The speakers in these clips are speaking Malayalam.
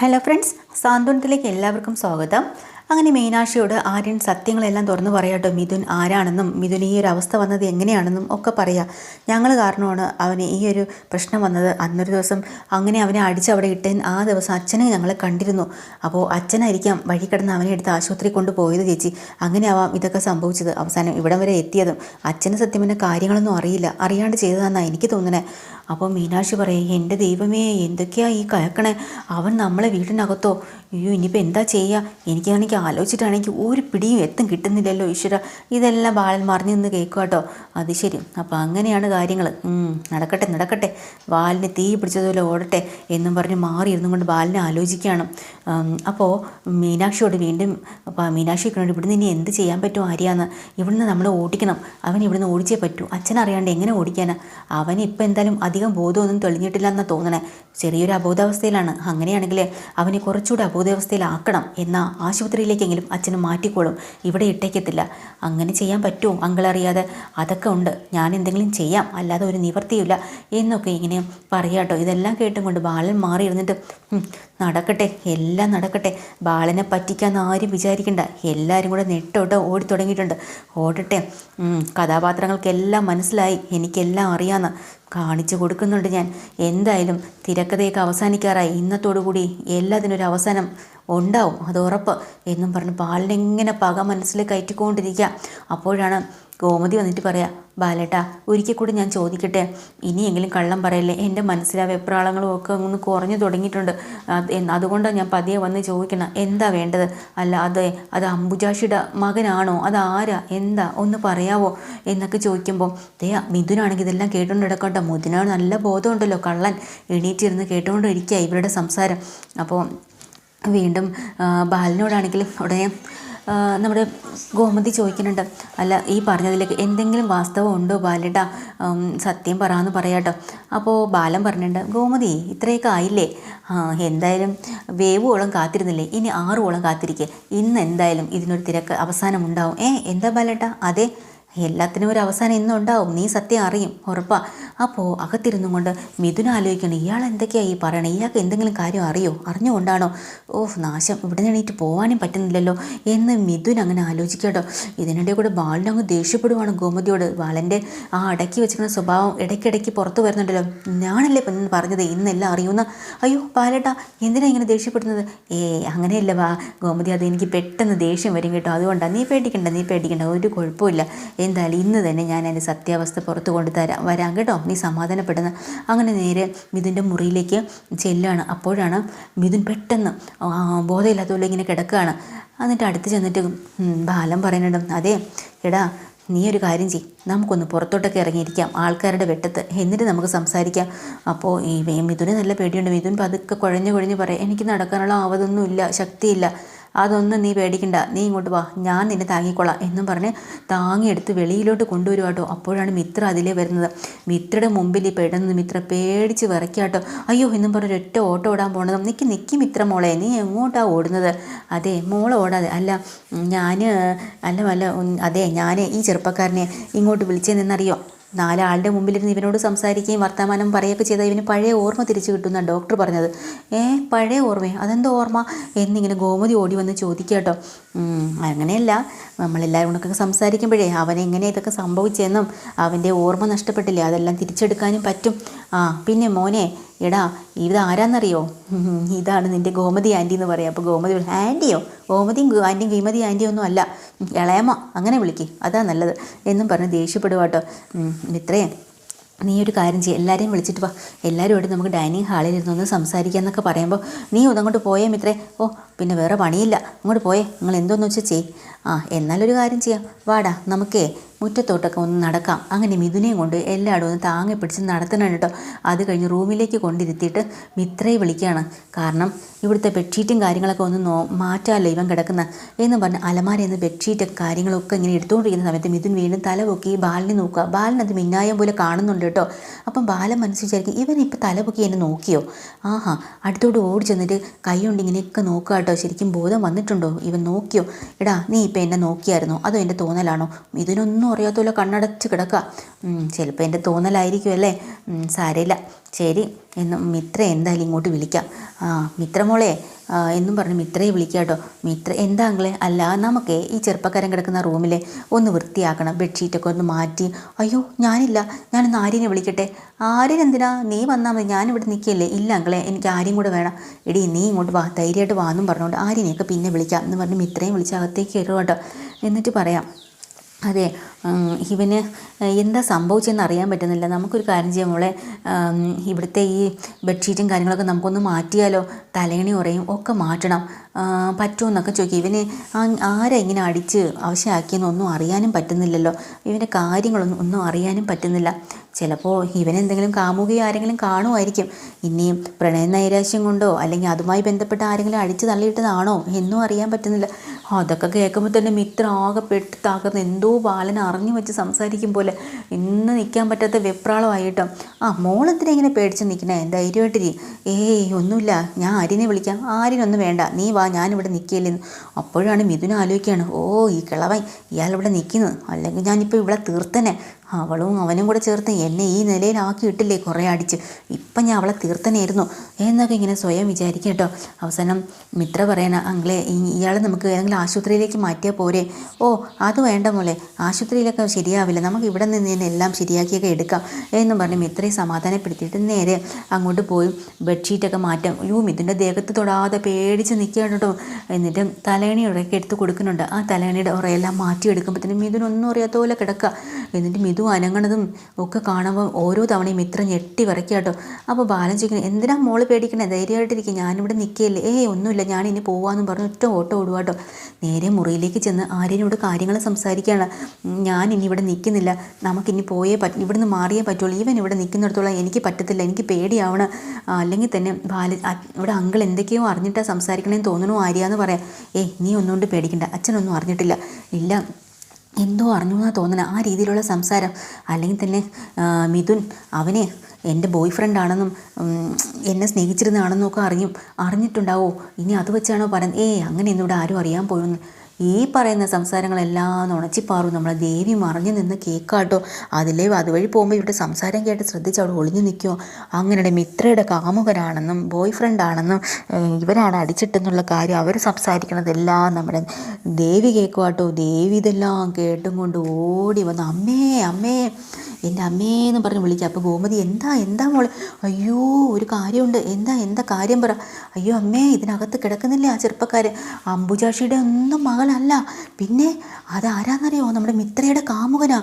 ഹലോ ഫ്രണ്ട്സ് സാന്ത്വനത്തിലേക്ക് എല്ലാവർക്കും സ്വാഗതം. അങ്ങനെ മീനാക്ഷിയോട് ആര്യൻ സത്യങ്ങളെല്ലാം തുറന്നു പറയാട്ടോ മിഥുൻ ആരാണെന്നും മിഥുൻ ഈ ഒരു അവസ്ഥ വന്നത് എങ്ങനെയാണെന്നും ഒക്കെ പറയാം. ഞങ്ങൾ കാരണമാണ് അവന് ഈ ഒരു പ്രശ്നം വന്നത്. അന്നൊരു ദിവസം അങ്ങനെ അവനെ അടിച്ച് അവിടെ ഇട്ടേൻ ആ ദിവസം അച്ഛനെ ഞങ്ങളെ കണ്ടിരുന്നു. അപ്പോൾ അച്ഛനായിരിക്കാം വഴി കിടന്ന് അവനെ എടുത്ത് ആശുപത്രി കൊണ്ടുപോയത് ചേച്ചി. അങ്ങനെ ആവാം ഇതൊക്കെ സംഭവിച്ചത്. അവസാനം ഇവിടം വരെ എത്തിയതും. അച്ഛന് സത്യം പിന്നെ കാര്യങ്ങളൊന്നും അറിയില്ല. അറിയാണ്ട് ചെയ്തതാണെന്നാണ് എനിക്ക് തോന്നണേ. അപ്പോൾ മീനാക്ഷി പറയും എന്റെ ദൈവമേ എന്തൊക്കെയാ ഈ കയക്കണേ? അവൻ നമ്മളെ വീട്ടിനകത്തോ. അയ്യോ ഇനിയിപ്പോൾ എന്താ ചെയ്യുക? എനിക്കാണെങ്കിൽ ആലോചിച്ചിട്ടാണെങ്കിൽ ഒരു പിടിയും എത്തും കിട്ടുന്നില്ലല്ലോ ഈശ്വര. ഇതെല്ലാം ബാലൻ മറിഞ്ഞു നിന്ന് കേൾക്കുക കേട്ടോ. അത് ശരി. അപ്പോൾ അങ്ങനെയാണ് കാര്യങ്ങൾ. നടക്കട്ടെ നടക്കട്ടെ. ബാലിന് തീ പിടിച്ചതുപോലെ ഓടട്ടെ എന്നും പറഞ്ഞ് മാറി ഇരുന്നും കൊണ്ട് ബാലിനെ ആലോചിക്കുകയാണ്. അപ്പോൾ മീനാക്ഷിയോട് വീണ്ടും അപ്പോൾ മീനാക്ഷിയോട് ഇവിടുന്ന് ഇനി എന്ത് ചെയ്യാൻ പറ്റും ആര്യാന്ന്? ഇവിടുന്ന് നമ്മൾ ഓടിക്കണം. അവൻ ഇവിടുന്ന് ഓടിച്ചേ പറ്റൂ. അച്ഛനറിയാണ്ട് എങ്ങനെ ഓടിക്കാനാ? അവൻ ഇപ്പം എന്തായാലും അധികം ബോധമൊന്നും തെളിഞ്ഞിട്ടില്ല എന്നാണ് തോന്നണേ. ചെറിയൊരു അബോധാവസ്ഥയിലാണ്. അങ്ങനെയാണെങ്കിൽ അവനെ കുറച്ചുകൂടി അബോധാവസ്ഥയിലാക്കണം എന്ന ആശുപത്രിയിലേക്കെങ്കിലും അച്ഛന് മാറ്റിക്കോളും. ഇവിടെ ഇട്ടേക്കത്തില്ല. അങ്ങനെ ചെയ്യാൻ പറ്റുമോ? അങ്കളറിയാതെ. അതൊക്കെ ഉണ്ട്. ഞാൻ എന്തെങ്കിലും ചെയ്യാം. അല്ലാതെ ഒരു നിവർത്തിയില്ല എന്നൊക്കെ ഇങ്ങനെ പറയാട്ടോ. ഇതെല്ലാം കേട്ടും കൊണ്ട് ബാലൻ മാറി ഇരുന്നിട്ട് നടക്കട്ടെ. എല്ലാം നടക്കട്ടെ. ബാലനെ പറ്റിക്കാൻ ആരും വിചാരിക്കണ്ട. എല്ലാവരും കൂടെ നെട്ടോട്ടോ ഓടി തുടങ്ങിയിട്ടുണ്ട്. ഓടട്ടെ. കഥാപാത്രങ്ങൾക്കെല്ലാം മനസ്സിലായി. എനിക്കെല്ലാം അറിയാമെന്ന് കാണിച്ചു കൊടുക്കുന്നുണ്ട് ഞാൻ. എന്തായാലും തിരക്കഥയൊക്കെ അവസാനിക്കാറായി. ഇന്നത്തോടു കൂടി എല്ലാത്തിനൊരു അവസാനം. ഉണ്ടാവും. അത് ഉറപ്പ്. എന്നും പറഞ്ഞ് ബാലിനെങ്ങനെ പക മനസ്സിൽ കയറ്റിക്കൊണ്ടിരിക്കുക. അപ്പോഴാണ് ഗോമതി വന്നിട്ട് പറയാം ബാലേട്ടാ ഒരിക്കൽ കൂടി ഞാൻ ചോദിക്കട്ടെ? ഇനിയെങ്കിലും കള്ളം പറയല്ലേ? എന്റെ മനസ്സിലെ വെപ്രാളങ്ങളും ഒക്കെ ഒന്ന് കുറഞ്ഞു തുടങ്ങിയിട്ടുണ്ട്. അതുകൊണ്ടാണ് ഞാൻ പതിയെ വന്ന് ചോദിക്കണം. എന്താ വേണ്ടത്? അല്ല അതെ അത് അംബുജാഷിയുടെ മകനാണോ? അത് ആരാ? എന്താ? ഒന്ന് പറയാവോ? എന്നൊക്കെ ചോദിക്കുമ്പോൾ ദേ മിഥുനാണെങ്കിൽ ഇതെല്ലാം കേട്ടുകൊണ്ട് കിടക്കട്ടെ മുതിനാണ് നല്ല ബോധമുണ്ടല്ലോ കള്ളൻ. എണീറ്റിരുന്ന് കേട്ടുകൊണ്ടിരിക്കുക ഇവരുടെ സംസാരം. അപ്പോൾ വീണ്ടും ബാലനോടാണെങ്കിലും ഉടനെ നമ്മുടെ ഗോമതി ചോദിക്കുന്നുണ്ട് അല്ല ഈ പറഞ്ഞതിലേക്ക് എന്തെങ്കിലും വാസ്തവം ഉണ്ടോ ബാലേട്ടാ സത്യം പറയാമെന്ന് പറയാട്ടോ. അപ്പോൾ ബാലൻ പറഞ്ഞിട്ടുണ്ട് ഗോമതി ഇത്രയൊക്കെ ആയില്ലേ? എന്തായാലും വേവോളം കാത്തിരുന്നില്ലേ? ഇനി ആറുവോളം കാത്തിരിക്കുക ഇന്ന് എന്തായാലും ഇതിനൊരു തിരക്ക് അവസാനം ഉണ്ടാവും ഏ എന്താ ബാലേട്ടാ അതെ എല്ലാത്തിനും ഒരു അവസാനം ഇന്നും ഉണ്ടാവും നീ സത്യം അറിയും ഉറപ്പാ. അപ്പോൾ അകത്തിരുന്നും കൊണ്ട് മിഥുന ആലോചിക്കണം ഇയാൾ എന്തൊക്കെയാണ് ഈ പറയണേ? ഇയാൾക്ക് എന്തെങ്കിലും കാര്യം അറിയോ? അറിഞ്ഞുകൊണ്ടാണോ? ഓഹ് നാശം. ഇവിടെ എണീറ്റ് പോകാനും പറ്റുന്നില്ലല്ലോ എന്ന് മിഥുൻ അങ്ങനെ ആലോചിക്കട്ടോ. ഇതിനിടെ കൂടെ ബാലിനങ്ങ് ദേഷ്യപ്പെടുവാണ് ഗോമതിയോട്. ബാലന്റെ ആ അടക്കി വെച്ചിരിക്കുന്ന സ്വഭാവം ഇടയ്ക്കിടയ്ക്ക് പുറത്തു വരുന്നുണ്ടല്ലോ. ഞാനല്ലേ ഇപ്പം പറഞ്ഞത്? ഇന്നെല്ലാം അറിയുന്ന അയ്യോ ബാലേട്ടാ എന്തിനാ ഇങ്ങനെ ദേഷ്യപ്പെടുന്നത്? ഏ അങ്ങനെയല്ല വാ. ഗോമതി അത് എനിക്ക് പെട്ടെന്ന് ദേഷ്യം വരും കേട്ടോ. അതുകൊണ്ടാണ് നീ പേടിക്കണ്ട നീ പേടിക്കണ്ട. ഒരു കുഴപ്പമില്ല എന്തായാലും ഇന്ന് തന്നെ ഞാൻ എന്റെ സത്യാവസ്ഥ പുറത്ത് കൊണ്ട് തരാം വരാം കേട്ടോ. നീ സമാധാനപ്പെടുന്ന. അങ്ങനെ നേരെ മിഥുന്റെ മുറിയിലേക്ക് ചെല്ലുകയാണ് അപ്പോഴാണ് മിഥുൻ പെട്ടെന്ന് ബോധമില്ലാത്തതുപോലെ ഇങ്ങനെ കിടക്കുകയാണ്. എന്നിട്ട് അടുത്ത് ചെന്നിട്ട് ബാലം പറയുന്നുണ്ട് അതെ എടാ നീ ഒരു കാര്യം ചെയ് നമുക്കൊന്ന് പുറത്തോട്ടൊക്കെ ഇറങ്ങിയിരിക്കാം ആൾക്കാരുടെ വെട്ടത്ത്. എന്നിട്ട് നമുക്ക് സംസാരിക്കാം. അപ്പോൾ ഈ മിഥുന് നല്ല പേടിയുണ്ട്. മിഥുൻ പതുക്കെ കുഴഞ്ഞു കുഴഞ്ഞു പറയാം എനിക്ക് നടക്കാനുള്ള ആവതൊന്നുമില്ല ശക്തിയില്ല. അതൊന്നും നീ പേടിക്കണ്ട. നീ ഇങ്ങോട്ട് വാ. ഞാൻ നിന്നെ താങ്ങിക്കൊള്ളാം എന്നും പറഞ്ഞ് താങ്ങിയെടുത്ത് വെളിയിലോട്ട് കൊണ്ടുവരുക കേട്ടോ അപ്പോഴാണ് മിത്ര അതിലേ വരുന്നത്. മിത്രയുടെ മുമ്പിൽ ഈ പെടുന്നത് മിത്ര പേടിച്ച് വിറയ്ക്കാട്ടോ അയ്യോ എന്നും പറഞ്ഞ് ഒറ്റ ഓട്ടോ ഓടാൻ പോണത്. നിൽക്കി നിൽക്കി മിത്ര മോളെ. നീ എങ്ങോട്ടാണ് ഓടുന്നത്? അതെ മോളെ ഓടാതെ. അല്ല ഞാൻ അല്ല അല്ല അതെ ഞാൻ ഈ ചെറുപ്പക്കാരനെ ഇങ്ങോട്ട് വിളിച്ചതെന്നറിയോ നാലാളുടെ മുമ്പിലിരുന്ന് ഇവനോട് സംസാരിക്കുകയും വർത്തമാനം പറയുകയൊക്കെ ചെയ്താൽ ഇവന് പഴയ ഓർമ്മ തിരിച്ചു കിട്ടുന്ന ഡോക്ടർ പറഞ്ഞത്. ഏ പഴയ ഓർമ്മ? അതെന്തോ ഓർമ്മ? എന്നിങ്ങനെ ഗോമതി ഓടി വന്ന് ചോദിക്കുക കേട്ടോ. അങ്ങനെയല്ല. നമ്മളെല്ലാവരും കൂടെ സംസാരിക്കുമ്പോഴേ അവനെങ്ങനെ ഇതൊക്കെ സംഭവിച്ചെന്നും അവന്റെ ഓർമ്മ നഷ്ടപ്പെട്ടില്ലേ? അതെല്ലാം തിരിച്ചെടുക്കാനും പറ്റും. ആ പിന്നെ മോനെ എടാ ഇത് ആരാന്നറിയോ ഇതാണ് നിന്റെ ഗോമതി ആന്റി എന്ന് പറയാം. അപ്പോൾ ഗോമതി ആന്റിയോ ഗോമതിയും ആന്റിയും ഗീമതി ആന്റിയൊന്നും അല്ല. ഇളയമ്മ അങ്ങനെ വിളിക്ക്. അതാ നല്ലത്. എന്നും പറഞ്ഞ് ദേഷ്യപ്പെടുക കേട്ടോ ഇത്രയും നീ ഒരു കാര്യം ചെയ്യും. എല്ലാവരെയും വിളിച്ചിട്ട് വാ. എല്ലാവരും ആയിട്ട് നമുക്ക് ഡൈനിങ് ഹാളിൽ ഇരുന്നൊന്ന് സംസാരിക്കുക എന്നൊക്കെ പറയുമ്പോൾ നീ ഒന്നങ്ങോട്ട് പോയേ മിത്രേ. ഓ പിന്നെ വേറെ പണിയില്ല. അങ്ങോട്ട് പോയേ. നിങ്ങൾ എന്തോന്ന് വെച്ചാൽ ചെയ് ആ എന്നാലൊരു കാര്യം ചെയ്യാം. വാടാ നമുക്കേ മുറ്റത്തോട്ടൊക്കെ ഒന്ന് നടക്കാം. അങ്ങനെ മിഥുനെയും കൊണ്ട് എല്ലായിടും ഒന്ന് താങ്ങി പിടിച്ച് നടത്തണം കേട്ടോ. അത് കഴിഞ്ഞ് റൂമിലേക്ക് കൊണ്ടിരുത്തിയിട്ട് മിത്രയെ വിളിക്കുകയാണ്. കാരണം ഇവിടുത്തെ ബെഡ്ഷീറ്റും കാര്യങ്ങളൊക്കെ ഒന്ന് നോ മാറ്റാമല്ലോ ഇവൻ കിടക്കുന്ന? എന്ന് പറഞ്ഞ് അലമാരയിൽ നിന്ന് ബെഡ്ഷീറ്റ് കാര്യങ്ങളൊക്കെ ഇങ്ങനെ എടുത്തുകൊണ്ടിരിക്കുന്ന സമയത്ത് മിഥുൻ വീണ്ടും തല പൊക്കി ബാലിനെ നോക്കുക. ബാലിനത് മിന്നായം പോലെ കാണുന്നുണ്ട് കേട്ടോ. അപ്പം ബാലൻ മനസ്സിൽ വിചാരിക്കും ഇവൻ ഇപ്പോൾ തല പൊക്കി എന്നെ നോക്കിയോ? ആഹാ. അടുത്തോട്ട് ഓടി ചെന്നിട്ട് കൈ കൊണ്ട് ഇങ്ങനെയൊക്കെ നോക്കുക കേട്ടോ. ശരിക്കും ബോധം വന്നിട്ടുണ്ടോ? ഇവൻ നോക്കിയോ? എടാ നീ ഇപ്പം എന്നെ നോക്കിയായിരുന്നോ? അതോ എന്റെ തോന്നലാണോ? ഇതിനൊന്നും അറിയാത്തല്ലോ കണ്ണടച്ച് കിടക്കുക ചിലപ്പോൾ എന്റെ തോന്നലായിരിക്കും അല്ലേ? സാരയില്ല. ശരി എന്ന് മിത്ര എന്തായാലും ഇങ്ങോട്ട് വിളിക്കാം. ആ മിത്രമോളെ എന്നും പറഞ്ഞ് മിത്രയെ വിളിക്കാം കേട്ടോ മിത്ര എന്താ അങ്ങളെ അല്ല നമുക്ക് ഈ ചെറുപ്പക്കാരൻ കിടക്കുന്ന റൂമിൽ ഒന്ന് വൃത്തിയാക്കണം ബെഡ്ഷീറ്റൊക്കെ ഒന്ന് മാറ്റി. അയ്യോ ഞാനില്ല. ഞാനൊന്ന് ആര്യനെ വിളിക്കട്ടെ. ആര്യൻ എന്തിനാ? നീ വന്നാൽ മതി. ഞാനിവിടെ നിൽക്കില്ലേ ഇല്ല അങ്ങളെ എനിക്ക് ആര്യം കൂടെ വേണം. എടി നീ ഇങ്ങോട്ട് വാ. ധൈര്യമായിട്ട് വാന്നും പറഞ്ഞുകൊണ്ട് ആര്യനെയൊക്കെ പിന്നെ വിളിക്കാം എന്ന് പറഞ്ഞ് മിത്രയും വിളിച്ച് അകത്തേക്ക് കയറുക കേട്ടോ എന്നിട്ട് പറയാം അതെ ഇവന് എന്താ സംഭവിച്ചതെന്ന് അറിയാൻ പറ്റുന്നില്ല. നമുക്കൊരു കാര്യം ചെയ്യാം മോളെ. ഇവിടുത്തെ ഈ ബെഡ്ഷീറ്റും കാര്യങ്ങളൊക്കെ നമുക്കൊന്ന് മാറ്റിയാലോ? തലേണി ഉറയും ഒക്കെ മാറ്റണം. ആ, പറ്റുമോ എന്നൊക്കെ ചോദിക്കും. ഇവനെ ആരാ ഇങ്ങനെ അടിച്ച് അവശയാക്കിയെന്നൊന്നും അറിയാനും പറ്റുന്നില്ലല്ലോ. ഇവന്റെ കാര്യങ്ങളൊന്നും ഒന്നും അറിയാനും പറ്റുന്നില്ല. ചിലപ്പോൾ ഇവനെന്തെങ്കിലും കാമുകയോ ആരെങ്കിലും കാണുമായിരിക്കും. ഇനിയും പ്രണയ നൈരാശ്യം കൊണ്ടോ അല്ലെങ്കിൽ അതുമായി ബന്ധപ്പെട്ട ആരെങ്കിലും അടിച്ച് തള്ളിയിട്ടതാണോ എന്നും അറിയാൻ പറ്റുന്നില്ല. അതൊക്കെ കേൾക്കുമ്പോൾ തന്നെ മിത്ര ആകെ പെട്ട് താകുന്ന എന്തോ ബാലൻ അറിഞ്ഞു വെച്ച് സംസാരിക്കും പോലെ. ഇന്ന് നിൽക്കാൻ പറ്റാത്ത വെപ്രാളമായിട്ടോ. ആ മോളെന്തിനെ ഇങ്ങനെ പേടിച്ച് നിൽക്കണേ ധൈര്യമായിട്ടിരി? ഏയ് ഒന്നുമില്ല. ഞാൻ ആരിനെ വിളിക്കാം. ആരിനൊന്നും വേണ്ട. നീ വാ ഞാനിവിടെ നിൽക്കില്ലെന്ന് അപ്പോഴാണ് മിഥുന ആലോചിക്കുകയാണ് ഓ ഈ കിളവൻ ഇയാളിവിടെ നിൽക്കുന്നത് അല്ലെങ്കിൽ ഞാനിപ്പോൾ ഇവിടെ തീർത്തനെ അവളും അവനും കൂടെ ചേർത്ത് എന്നെ ഈ നിലയിലാക്കി ഇട്ടില്ലേ കുറേ അടിച്ച്. ഇപ്പം ഞാൻ അവളെ തീർത്തനായിരുന്നു. എന്നൊക്കെ ഇങ്ങനെ സ്വയം വിചാരിക്കും കേട്ടോ. അവസാനം മിത്ര പറയണ അങ്കിളെ ഇയാളെ നമുക്ക് ഏതെങ്കിലും ആശുപത്രിയിലേക്ക് മാറ്റിയാൽ പോരെ. ഓ അത് വേണ്ട മോളെ. ആശുപത്രിയിലൊക്കെ ശരിയാവില്ല. നമുക്ക് ഇവിടെ നിന്ന് തന്നെ എല്ലാം ശരിയാക്കിയൊക്കെ എടുക്കാം. എന്നും പറഞ്ഞ് മിത്രയെ സമാധാനപ്പെടുത്തിയിട്ട് നേരെ അങ്ങോട്ട് പോയി. ബെഡ്ഷീറ്റൊക്കെ മാറ്റാം. അയ്യോ മിഥുന്റെ ദേഹത്ത് തൊടാതെ പേടിച്ച് നിൽക്കുകയാണ് കേട്ടോ. എന്നിട്ട് തലേണി ഉറയൊക്കെ എടുത്ത് കൊടുക്കുന്നുണ്ട്. ആ തലേണിയുടെ ഉറയെല്ലാം മാറ്റിയെടുക്കുമ്പോഴത്തേനും മിഥുനൊന്നും അറിയാത്ത പോലെ കിടക്കുക. എന്നിട്ട് മിതു അനങ്ങണതും ഒക്കെ കാണുമ്പോൾ ഓരോ തവണയും ഇത്ര ഞെട്ടി വരയ്ക്കുക കേട്ടോ. അപ്പോൾ ബാലൻ ചോദിക്കുന്നത് എന്തിനാ മോൾ പേടിക്കണേ? ധൈര്യമായിട്ടിരിക്കും. ഞാനിവിടെ നിൽക്കുകയല്ലേ ഏയ് ഒന്നുമില്ല. ഞാൻ ഇനി പോവാന്നും പറഞ്ഞ് ഒറ്റ ഓട്ടോ ഓടുക കേട്ടോ. നേരെ മുറിയിലേക്ക് ചെന്ന് ആര്യനോട് കാര്യങ്ങൾ സംസാരിക്കുകയാണ്. ഞാൻ ഇനി ഇവിടെ നിൽക്കുന്നില്ല നമുക്കിനി പോയേ പറ്റും ഇവിടുന്ന് മാറിയേ പറ്റുള്ളൂ. ഈവൻ ഇവിടെ നിൽക്കുന്നിടത്തോളം എനിക്ക് പറ്റത്തില്ല. എനിക്ക് പേടിയാവണം. അല്ലെങ്കിൽ തന്നെ ബാല ഇവിടെ അങ്കിൾ എന്തൊക്കെയോ അറിഞ്ഞിട്ടാണ് സംസാരിക്കണമെന്ന് തോന്നണോ ആര്യ എന്ന് പറയാം. ഏയ് നീ ഒന്നുകൊണ്ട് പേടിക്കണ്ട. അച്ഛനൊന്നും അറിഞ്ഞിട്ടില്ല. ഇല്ല എന്തോ അറിഞ്ഞു എന്നാ തോന്നണ. ആ രീതിയിലുള്ള സംസാരം. അല്ലെങ്കിൽ തന്നെ മിഥുൻ അവനെ എന്റെ ബോയ് ഫ്രണ്ടാണെന്നും എന്നെ സ്നേഹിച്ചിരുന്നതാണെന്നും ഒക്കെ അറിയും അറിഞ്ഞിട്ടുണ്ടാവോ? ഇനി അത് വെച്ചാണോ പറയുന്നത് ഏയ് അങ്ങനെയൊന്നും ഇവിടെ ആരും അറിയാൻ പോയെന്ന്. ഈ പറയുന്ന സംസാരങ്ങളെല്ലാം നുണച്ചിപ്പാറും നമ്മളെ ദേവി മറിഞ്ഞു നിന്ന് കേൾക്കാട്ടോ അതിലേ അതുവഴി പോകുമ്പോൾ ഇവിടെ സംസാരം കേട്ട് ശ്രദ്ധിച്ച് അവിടെ ഒളിഞ്ഞു നിൽക്കുമോ അങ്ങനെ മിത്രയുടെ കാമുകരാണെന്നും ബോയ് ഫ്രണ്ടാണെന്നും ഇവരാണ് അടിച്ചിട്ടെന്നുള്ള കാര്യം അവർ സംസാരിക്കണതെല്ലാം നമ്മുടെ ദേവി കേൾക്കുവാട്ടോ. ദേവി ഇതെല്ലാം കേട്ടും കൊണ്ട് ഓടി വന്ന് അമ്മേ അമ്മേ എന്റെ അമ്മേന്ന് പറഞ്ഞ് വിളിക്കുക അപ്പോൾ ഗോമതി എന്താ എന്താ മോളെ? അയ്യോ ഒരു കാര്യമുണ്ട്. എന്താ എന്താ കാര്യം പറ? അയ്യോ അമ്മേ ഇതിനകത്ത് കിടക്കുന്നില്ലേ ആ ചെറുപ്പക്കാരൻ അംബുജാക്ഷിയുടെ ഒന്നും മകളല്ല പിന്നെ അതാരാന്നറിയോ? നമ്മുടെ മിത്രയുടെ കാമുകനാ.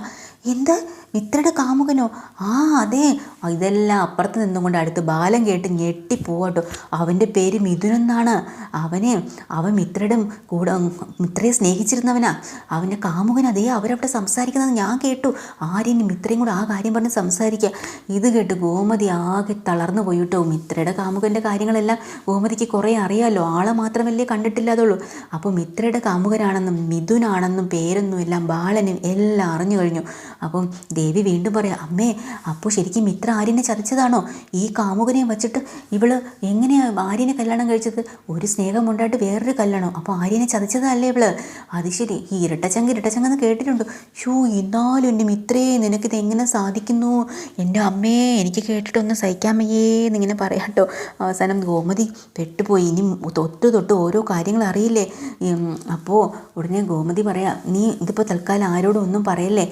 എന്ത്? മിത്രയുടെ കാമുകനോ? ആ അതെ. ഇതെല്ലാം അപ്പുറത്ത് നിന്നുകൊണ്ട് അടുത്ത് ബാലം കേട്ട് ഞെട്ടിപ്പോകട്ടോ അവന്റെ പേര് മിഥുനെന്നാണ് അവനെ അവൻ മിത്രയുടെ കൂടെ മിത്രയെ സ്നേഹിച്ചിരുന്നവനാ. അവന്റെ കാമുകൻ അതേ അവരവിടെ സംസാരിക്കുന്നത് ഞാൻ കേട്ടു. ആര്യനും മിത്രയും കൂടെ ആ കാര്യം പറഞ്ഞ് സംസാരിക്കുക ഇത് കേട്ട് ഗോമതി ആകെ തളർന്നു പോയിട്ടോ. മിത്രയുടെ കാമുകന്റെ കാര്യങ്ങളെല്ലാം ഗോമതിക്ക് കുറേ അറിയാമല്ലോ ആളെ മാത്രമല്ലേ കണ്ടിട്ടില്ലാതുള്ളൂ. അപ്പോൾ മിത്രയുടെ കാമുകനാണെന്നും മിഥുനാണെന്നും പേരൊന്നും എല്ലാം ബാലനും എല്ലാം അറിഞ്ഞു കഴിഞ്ഞു. അപ്പം ദേവി വീണ്ടും പറയാം അമ്മേ അപ്പോൾ ശരിക്കും ഇത്ര ആര്യനെ ചതിച്ചതാണോ? ഈ കാമുകനെ വച്ചിട്ട് ഇവൾ എങ്ങനെയാണ് ആര്യനെ കല്യാണം കഴിച്ചത്? ഒരു സ്നേഹം ഉണ്ടായിട്ട് വേറൊരു കല്യാണം? അപ്പോൾ ആര്യനെ ചതിച്ചതല്ലേ ഇവൾ? അത് ശരി. ഈ ഇരട്ടച്ചങ്ക് ഇരട്ടച്ചങ്കെന്ന് കേട്ടിട്ടുണ്ട്. ഷൂ എന്നാലും എന്റെ മിത്രേ നിനക്കിത് എങ്ങനെ സാധിക്കുന്നു? എന്റെ അമ്മേ എനിക്ക് കേട്ടിട്ടൊന്ന് സഹിക്കാൻ വയ്യേ എന്നിങ്ങനെ പറയാട്ടോ അവസാനം ഗോമതി പെട്ടുപോയി. ഇനി തൊട്ട് തൊട്ട് ഓരോ കാര്യങ്ങൾ അറിയില്ലേ? അപ്പോൾ ഉടനെ ഗോമതി പറയാം നീ ഇതിപ്പോൾ തൽക്കാലം ആരോടും ഒന്നും പറയല്ലേ?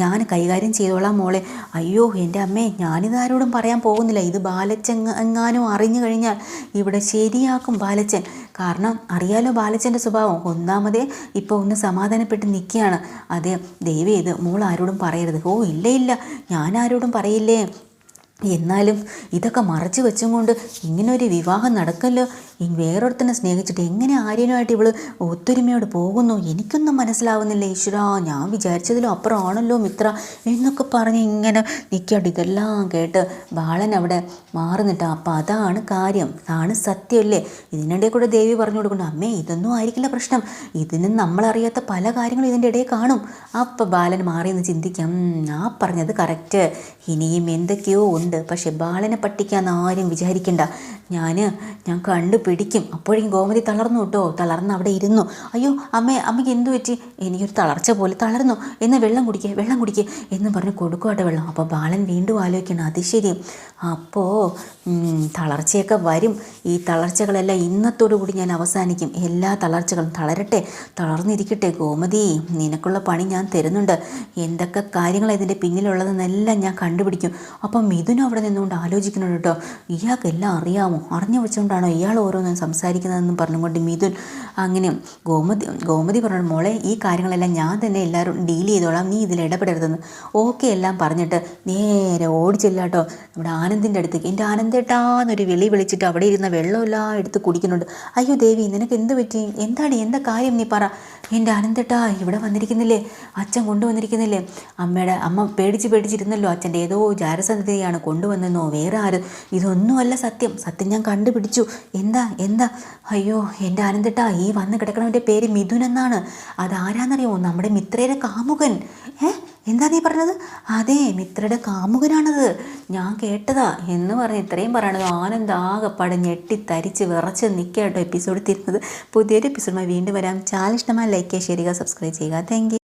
ഞാൻ കൈകാര്യം ചെയ്തോളാം മോളെ. അയ്യോ എന്റെ അമ്മേ ഞാനിത് ആരോടും പറയാൻ പോകുന്നില്ല. ഇത് ബാലച്ചെങ്ങാനും അറിഞ്ഞു കഴിഞ്ഞാൽ ഇവിടെ ശരിയാക്കും ബാലച്ചൻ. കാരണം അറിയാലോ ബാലച്ചന്റെ സ്വഭാവം. ഒന്നാമതേ ഇപ്പോൾ ഒന്ന് സമാധാനപ്പെട്ട് നിൽക്കുകയാണ് അതെ ദയവേ ഇത് മോൾ ആരോടും പറയരുത്. ഓ ഇല്ല ഇല്ല. ഞാൻ ആരോടും പറയില്ലേ? എന്നാലും ഇതൊക്കെ മറച്ചു വെച്ചും കൊണ്ട് ഇങ്ങനെ ഒരു വിവാഹം നടക്കല്ലോ? വേറൊരുത്തനെ സ്നേഹിച്ചിട്ട് എങ്ങനെ ആര്യനുമായിട്ട് ഇവൾ ഒത്തൊരുമയോട് പോകുന്നു? എനിക്കൊന്നും മനസ്സിലാവുന്നില്ല ഈശ്വരാ. ഞാൻ വിചാരിച്ചതിലും അപ്പുറമാണല്ലോ മിത്ര എന്നൊക്കെ പറഞ്ഞ് ഇങ്ങനെ നിൽക്കട്ടെ ഇതെല്ലാം കേട്ട് ബാലൻ അവിടെ മാറുന്നിട്ട് അപ്പം അതാണ് കാര്യം. അതാണ് സത്യമല്ലേ? ഇതിനിടെ കൂടെ ദേവി പറഞ്ഞു കൊടുക്കുന്നു അമ്മേ ഇതൊന്നും ആയിരിക്കില്ല പ്രശ്നം. ഇതിന് നമ്മളറിയാത്ത പല കാര്യങ്ങളും ഇതിന്റെ ഇടയിൽ കാണും. അപ്പം ബാലൻ മാറിയെന്ന് ചിന്തിക്കാം "ഉം, ആ പറഞ്ഞത് കറക്റ്റ്. ഇനിയും എന്തൊക്കെയോ ഉണ്ട്. പക്ഷെ ബാലനെ പട്ടിക്കാന്ന് ആരും വിചാരിക്കണ്ട. ഞാൻ ഞാൻ കണ്ടുപിടിക്കും. അപ്പോഴേക്കും ഗോമതി തളർന്നു കേട്ടോ. തളർന്ന് അവിടെ ഇരുന്നു. അയ്യോ അമ്മേ അമ്മയ്ക്ക് എന്തു പറ്റി? എനിക്കൊരു തളർച്ച പോലെ തളർന്നു. എന്നാൽ വെള്ളം കുടിക്കുക വെള്ളം കുടിക്കുക എന്ന് പറഞ്ഞ് കൊടുക്കുവാട്ടെ വെള്ളം. അപ്പോൾ ബാലൻ വീണ്ടും ആലോചിക്കണം അത് ശരി അപ്പോൾ തളർച്ചയൊക്കെ വരും. ഈ തളർച്ചകളെല്ലാം ഇന്നത്തോടു കൂടി ഞാൻ അവസാനിക്കും. എല്ലാ തളർച്ചകളും തളരട്ടെ തളർന്നിരിക്കട്ടെ ഗോമതി. നിനക്കുള്ള പണി ഞാൻ തരുന്നുണ്ട്. എന്തൊക്കെ കാര്യങ്ങൾ ഇതിന്റെ പിന്നിലുള്ളതെന്നെല്ലാം ഞാൻ കണ്ടുപിടിക്കും. അപ്പം മിഥുനും അവിടെ നിന്നുകൊണ്ട് ആലോചിക്കുന്നുണ്ട് കേട്ടോ. ഇയാൾക്കെല്ലാം അറിയാമോ? അറിഞ്ഞു വെച്ചുകൊണ്ടാണോ ഇയാൾ ഓരോന്നും സംസാരിക്കുന്നതെന്നും പറഞ്ഞുകൊണ്ട് മിഥുൻ അങ്ങനെ ഗോമതി ഗോമതി പറഞ്ഞു മോളെ ഈ കാര്യങ്ങളെല്ലാം ഞാൻ തന്നെ എല്ലാവരും ഡീൽ ചെയ്തോളാം നീ ഇതിൽ ഇടപെടരുതെന്ന്. ഓക്കെ എല്ലാം പറഞ്ഞിട്ട് നേരെ ഓടിച്ചില്ലാട്ടോ നമ്മുടെ ആനന്ദിന്റെ അടുത്തേക്ക്. എന്റെ ആനന്ദേട്ടാന്നൊരു വിളി വിളിച്ചിട്ട് അവിടെ ഇരുന്ന വെള്ളമെല്ലാം എടുത്ത് കുടിക്കുന്നുണ്ട്. അയ്യോ ദേവി നിനക്ക് എന്ത് പറ്റി? എന്താണ്? എന്താ കാര്യം നീ പറ. എന്റെ ആനന്ദേട്ടാ ഇവിടെ വന്നിരിക്കുന്നില്ലേ? അച്ഛൻ കൊണ്ടുവന്നിരിക്കുന്നില്ലേ? അമ്മയുടെ അമ്മ പേടിച്ച് പേടിച്ചിരുന്നല്ലോ അച്ഛന്റെ ഏതോ ജാരസന്ധതയാണ് കൊണ്ടുവന്നെന്നോ വേറെ ആര്? ഇതൊന്നുമല്ല സത്യം. സത്യം ഞാൻ കണ്ടുപിടിച്ചു. എന്താ? എന്താ? അയ്യോ എന്റെ ആനന്ദേട്ടാ ഈ വന്ന് കിടക്കണവന്റെ പേര് മിഥുൻ എന്നാണ്. അതാരാന്നറിയോ? നമ്മുടെ മിത്രയുടെ കാമുകൻ. ഏ? എന്താ നീ പറഞ്ഞത്? അതെ മിത്രയുടെ കാമുകനാണത്. ഞാൻ കേട്ടതാ. എന്ന് പറഞ്ഞ് ഇത്രയും പറയണത് ആനന്ദ ആകെപ്പാടെ ഞെട്ടി തരിച്ച് വിറച്ച് നിൽക്കുക എപ്പിസോഡ് തീരുന്നത് പുതിയൊരു എപ്പിസോഡുമായി വീണ്ടും വരാം. ചാനൽ ഇഷ്ടമായി ലൈക്ക് ചെയ്യുക സബ്സ്ക്രൈബ് ചെയ്യുക. താങ്ക്